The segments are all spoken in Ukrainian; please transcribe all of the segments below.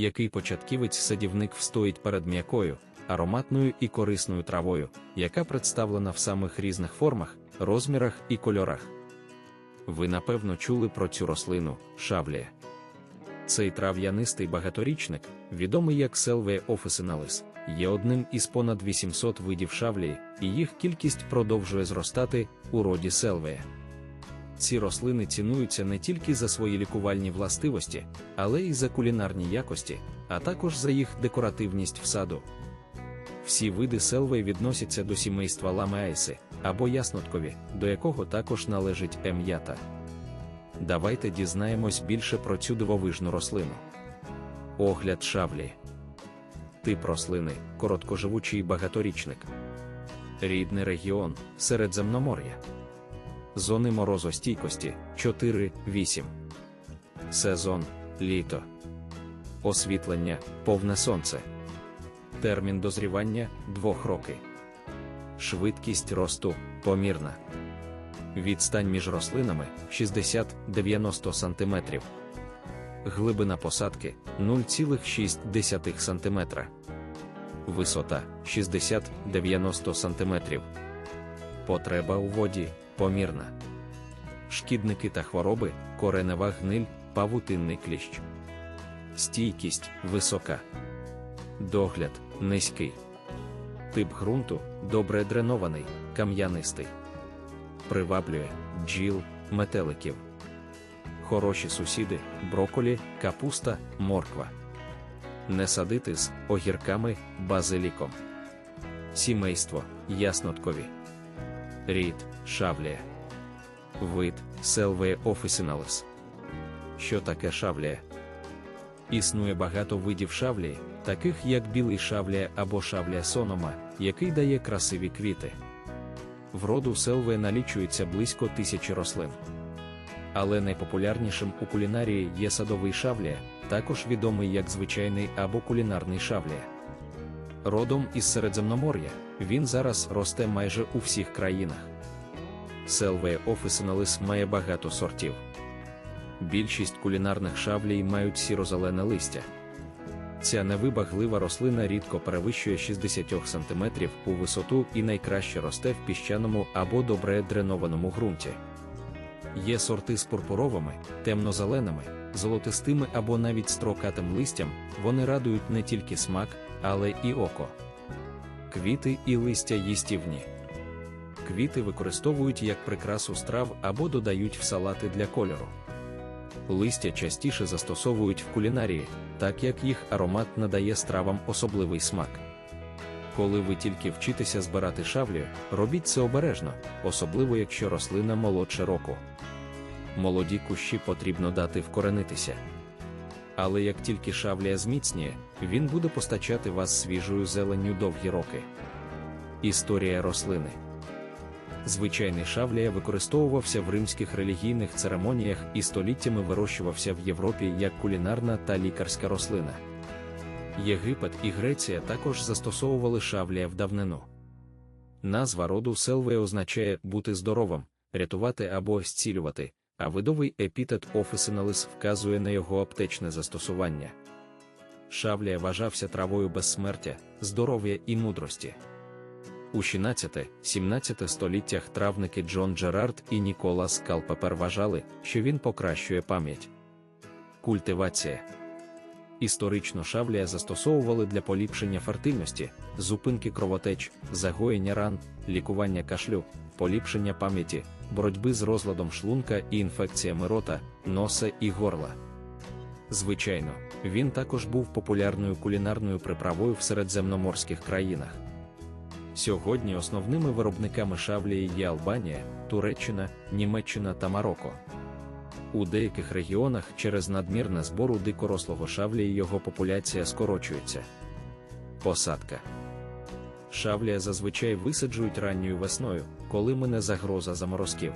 який початківець садівник встоїть перед м'якою, ароматною і корисною травою, яка представлена в самих різних формах, розмірах і кольорах. Ви напевно чули про цю рослину шавлія. Цей трав'янистий багаторічник, відомий як Salvia officinalis, є одним із понад 800 видів шавлії, і їх кількість продовжує зростати у роді селвея. Ці рослини цінуються не тільки за свої лікувальні властивості, але й за кулінарні якості, а також за їх декоративність в саду. Всі види селвей відносяться до сімейства ламеайси або ясноткові, до якого також належить ем'ята. Давайте дізнаємось більше про цю дивовижну рослину. Огляд шавлі. Тип рослини короткоживучий багаторічник. Рідний регіон Середземномор'я. Зони морозостійкості 4-8. Сезон літо. Освітлення повне сонце. Термін дозрівання 2 роки. Швидкість росту помірна. Відстань між рослинами 60-90 см. Глибина посадки 0,6 см. Висота 60-90 см. Потреба у воді помірна. Шкідники та хвороби, коренева гниль, павутинний кліщ. Стійкість висока. Догляд низький. Тип ґрунту добре дренований, кам'янистий. Приваблює бджіл, метеликів. Хороші сусіди, броколі, капуста, морква. Не садити з огірками, базиліком. Сімейство ясноткові. Рід шавлія. Вид Селвея officinalis. Що таке шавлія? Існує багато видів шавлії, таких як білий шавлія або шавлія сонома, який дає красиві квіти. В роду селве налічується близько тисячі рослин. Але найпопулярнішим у кулінарії є садовий шавлія, також відомий як звичайний або кулінарний шавлія. Родом із Середземномор'я, він зараз росте майже у всіх країнах. Селвея officinalis має багато сортів. Більшість кулінарних шавлій мають сіро-зелене листя. Ця невибаглива рослина рідко перевищує 60 см у висоту і найкраще росте в піщаному або добре дренованому ґрунті. Є сорти з пурпуровими, темно-зеленими, золотистими або навіть строкатим листям, вони радують не тільки смак, але і око. Квіти і листя їстівні. Квіти використовують як прикрасу страв або додають в салати для кольору. Листя частіше застосовують в кулінарії, так як їх аромат надає стравам особливий смак. Коли ви тільки вчитеся збирати шавлю, робіть це обережно, особливо якщо рослина молодше року. Молоді кущі потрібно дати вкоренитися. Але як тільки шавлія зміцніє, він буде постачати вас свіжою зеленню довгі роки. Історія рослини Звичайний шавлія використовувався в римських релігійних церемоніях і століттями вирощувався в Європі як кулінарна та лікарська рослина. Єгипет і Греція також застосовували шавлія в давнину. Назва роду селве означає бути здоровим, рятувати або зцілювати, а видовий епітет officinalis вказує на його аптечне застосування. Шавлія вважався травою безсмертя, здоров'я і мудрості. У 16-17 століттях травники Джон Джерард і Ніколас Калпепер вважали, що він покращує пам'ять. Культивація історично шавлія застосовували для поліпшення фертильності, зупинки кровотеч, загоєння ран, лікування кашлю, поліпшення пам'яті, боротьби з розладом шлунка і інфекціями рота, носа і горла. Звичайно, він також був популярною кулінарною приправою в середземноморських країнах. Сьогодні основними виробниками шавлії є Албанія, Туреччина, Німеччина та Марокко. У деяких регіонах через надмірне збору дикорослого шавлії його популяція скорочується. Посадка Шавлія зазвичай висаджують ранньою весною, коли мине загроза заморозків.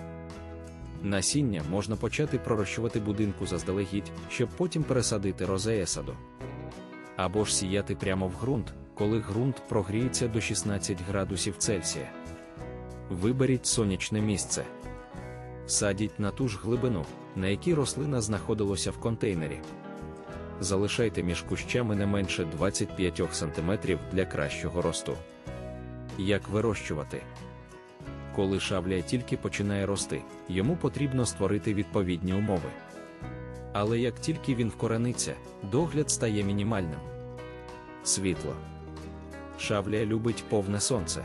Насіння можна почати пророщувати будинку заздалегідь, щоб потім пересадити розея саду. Або ж сіяти прямо в ґрунт, коли ґрунт прогріється до 16 градусів Цельсія. Виберіть сонячне місце. Садіть на ту ж глибину, на якій рослина знаходилася в контейнері. залишайте між кущами не менше 25 см для кращого росту. Як вирощувати? Коли шавлія тільки починає рости, йому потрібно створити відповідні умови. Але як тільки він вкорениться, догляд стає мінімальним. Світло. Шавлія любить повне сонце.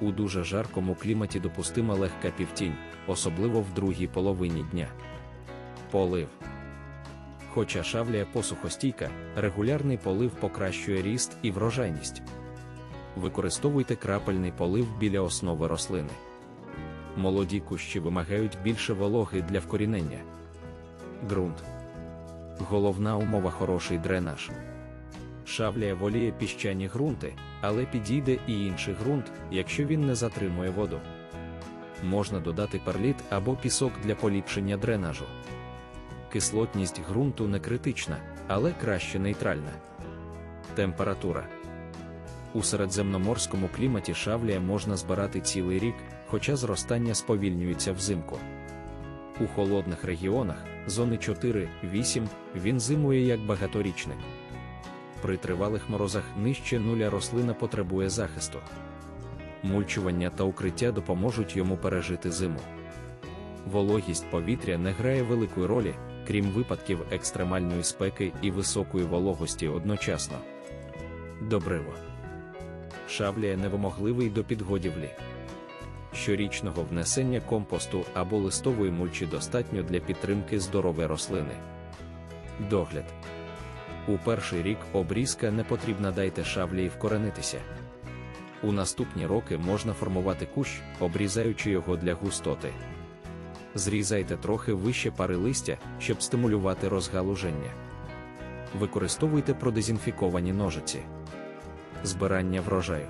У дуже жаркому кліматі допустима легка півтінь, особливо в другій половині дня. Полив. Хоча шавлія посухостійка, регулярний полив покращує ріст і врожайність. Використовуйте крапельний полив біля основи рослини. Молоді кущі вимагають більше вологи для вкорінення. Ґрунт. Головна умова хороший дренаж. Шавлія воліє піщані ґрунти, але підійде і інший ґрунт, якщо він не затримує воду. Можна додати перліт або пісок для поліпшення дренажу. Кислотність ґрунту не критична, але краще нейтральна. Температура. У середземноморському кліматі шавлія можна збирати цілий рік, хоча зростання сповільнюється взимку. У холодних регіонах зони 4-8 він зимує як багаторічник. При тривалих морозах нижче нуля рослина потребує захисту. Мульчування та укриття допоможуть йому пережити зиму. Вологість повітря не грає великої ролі, крім випадків екстремальної спеки і високої вологості одночасно. Добриво. Шавлія невимогливий до підгодівлі. Щорічного внесення компосту або листової мульчі достатньо для підтримки здорової рослини. Догляд. У перший рік обрізка не потрібна дайте шавлії вкоренитися. У наступні роки можна формувати кущ, обрізаючи його для густоти. Зрізайте трохи вище пари листя, щоб стимулювати розгалуження. Використовуйте продезінфіковані ножиці. Збирання врожаю.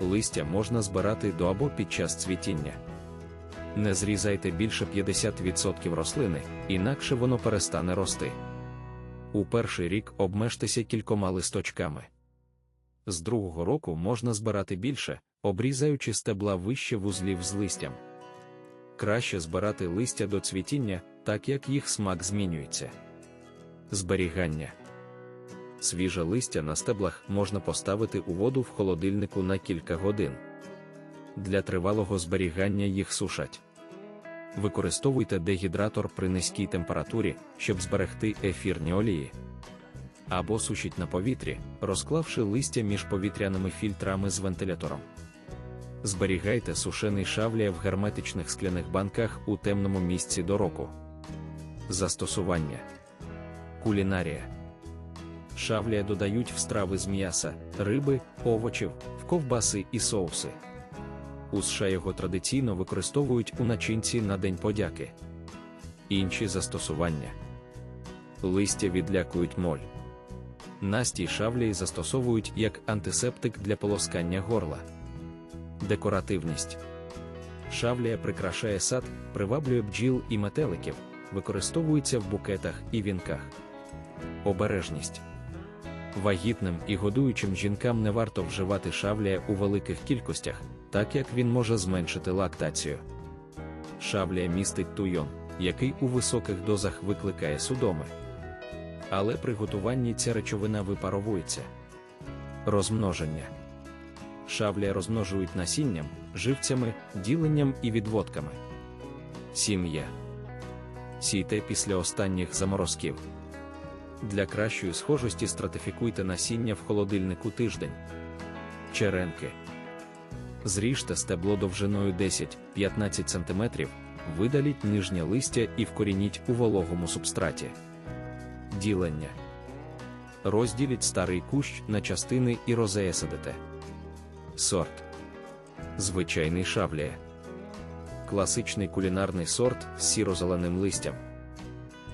Листя можна збирати до або під час цвітіння. Не зрізайте більше 50% рослини, інакше воно перестане рости. У перший рік обмежтеся кількома листочками. З другого року можна збирати більше, обрізаючи стебла вище вузлів з листям. Краще збирати листя до цвітіння, так як їх смак змінюється. Зберігання свіже листя на стеблах можна поставити у воду в холодильнику на кілька годин. Для тривалого зберігання їх сушать. Використовуйте дегідратор при низькій температурі, щоб зберегти ефірні олії. Або сушіть на повітрі, розклавши листя між повітряними фільтрами з вентилятором. Зберігайте сушений шавлія в герметичних скляних банках у темному місці до року. Застосування кулінарія. Шавлія додають в страви з м'яса, риби, овочів, в ковбаси і соуси. У США його традиційно використовують у начинці на День подяки. Інші застосування листя відлякують моль. Настій шавлії застосовують як антисептик для полоскання горла. Декоративність шавлія прикрашає сад, приваблює бджіл і метеликів, використовується в букетах і вінках. Обережність вагітним і годуючим жінкам не варто вживати шавлія у великих кількостях, так як він може зменшити лактацію. Шавлія містить туйон, який у високих дозах викликає судоми. Але при готуванні ця речовина випаровується. Розмноження. Шавлія розмножують насінням, живцями, діленням і відводками. Сім'я. Сійте після останніх заморозків. Для кращої схожості стратифікуйте насіння в холодильнику тиждень. Черенки. Зріжте стебло довжиною 10-15 см, видаліть нижнє листя і вкорініть у вологому субстраті. Ділення. Розділіть старий кущ на частини і розеясадите. Сорт. Звичайний шавлія. Класичний кулінарний сорт з сіро-зеленим листям.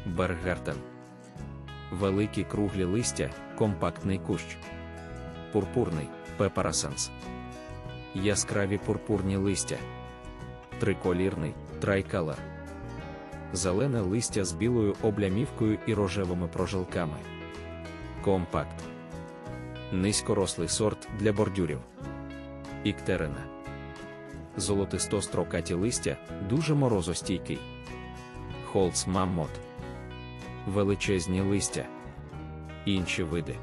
Бергартен великі круглі листя, компактний кущ, пурпурний пепарасанс, яскраві пурпурні листя, триколірний трайкалер, зелене листя з білою облямівкою і рожевими прожилками. Компакт. Низькорослий сорт для бордюрів. Іктерина. Золотисто строкаті листя, дуже морозостійкий. Холц Маммот величезні листя. Інші види.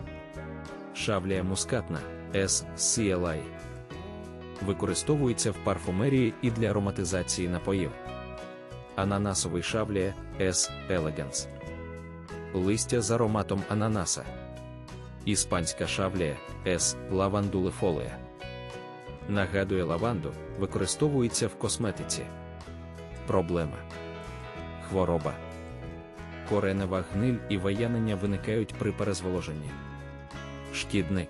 Шавлія мускатна S. CLI. Використовується в парфумерії і для ароматизації напоїв. Ананасовий шавлія S. elegans. Листя з ароматом ананаса. Іспанська шавлія S. лавандулифолія. Нагадує лаванду, використовується в косметиці. Проблема. Хвороба. Коренева гниль і ваянення виникають при перезволоженні. Шкідник.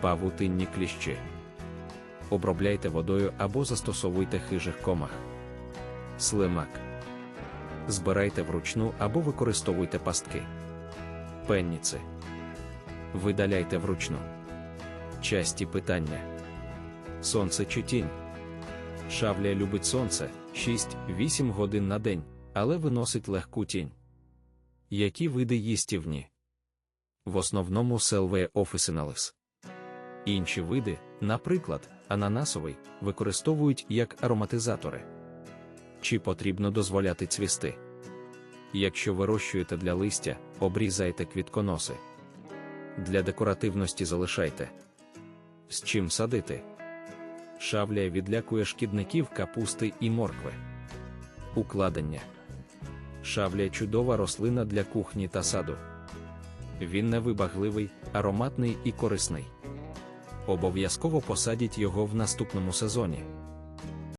Павутинні кліщі. Обробляйте водою або застосовуйте хижих комах. Слимак. Збирайте вручну або використовуйте пастки. Пенніци. Видаляйте вручну. Часті питання. Сонце чи тінь. Шавля любить сонце 6-8 годин на день, але виносить легку тінь. Які види їстівні? В основному селвеє officinalis. Інші види, наприклад, ананасовий, використовують як ароматизатори. Чи потрібно дозволяти цвісти? Якщо вирощуєте для листя, обрізайте квітконоси. Для декоративності залишайте. З чим садити? Шавля відлякує шкідників капусти і моркви. Укладення. Шавля чудова рослина для кухні та саду. Він невибагливий, ароматний і корисний. Обов'язково посадіть його в наступному сезоні.